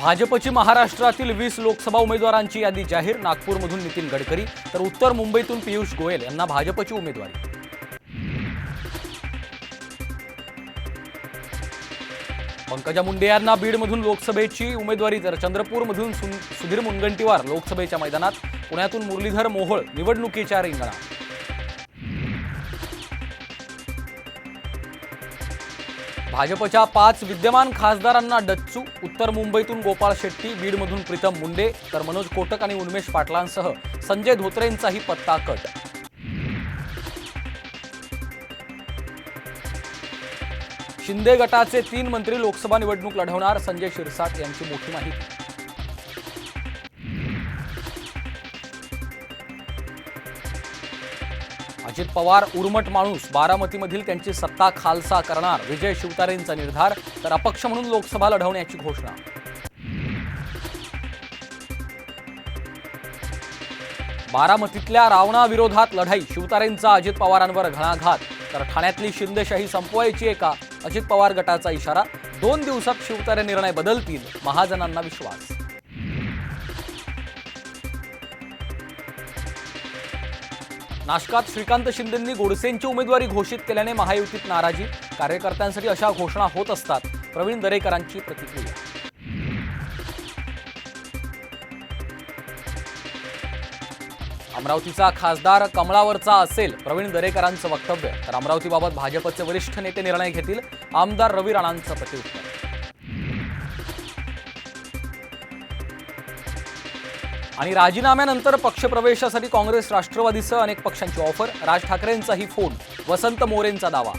भाजपची महाराष्ट्रातील वीस लोकसभा उमेदवारांची यादी जाहीर नागपूरमधून नितीन गडकरी तर उत्तर मुंबईतून पियुष गोयल यांना भाजपची उमेदवारी. पंकजा मुंडे यांना बीडमधून लोकसभेची उमेदवारी तर चंद्रपूरमधून सुन- सुधीर मुनगंटीवार लोकसभेच्या मैदानात पुण्यातून मुरलीधर मोहोळ निवडणुकीच्या रिंगणात. भाजपच्या पाच विद्यमान खासदारांना डच्चू उत्तर मुंबईतून गोपाळ शेट्टी बीडमधून प्रीतम मुंडे तर मनोज कोटक आणि उन्मेश पाटलांसह संजय धोत्रेंचाही पत्ता कट. शिंदे गटाचे तीन मंत्री लोकसभा निवडणूक लढवणार संजय शिरसाट यांची मोठी माहिती. अजित पवार उर्मट माणूस बारामतीमधील त्यांची सत्ता खालसा करणार विजय शिवतारेंचा निर्धार तर अपक्ष म्हणून लोकसभा लढवण्याची घोषणा. बारामतीतल्या रावणाविरोधात लढाई शिवतारेंचा अजित पवारांवर घणाघात तर ठाण्यातली शिंदेशाही संपवायची आहे का अजित पवार गटाचा इशारा दोन दिवसात शिवतारे निर्णय बदलतील महाजनांना विश्वास. नाशकात श्रीकांत शिंदेंनी गोडसेंची उमेदवारी घोषित केल्याने महायुतीत नाराजी. कार्यकर्त्यांसाठी अशा घोषणा होत असतात. प्रवीण दरेकरांची प्रतिक्रिया. अमरावतीचा खासदार कमळावरचा असेल प्रवीण दरेकरांचं वक्तव्य. तर अमरावतीबाबत भाजपचे वरिष्ठ नेते निर्णय घेतील. आमदार रवी राणांचं प्रतिउत्तर. आणि राजीनाम्यानंतर पक्षप्रवेशासाठी काँग्रेस राष्ट्रवादीसह अनेक पक्षांची ऑफर. राज ठाकरेंचाही फोन. वसंत मोरेंचा दावा.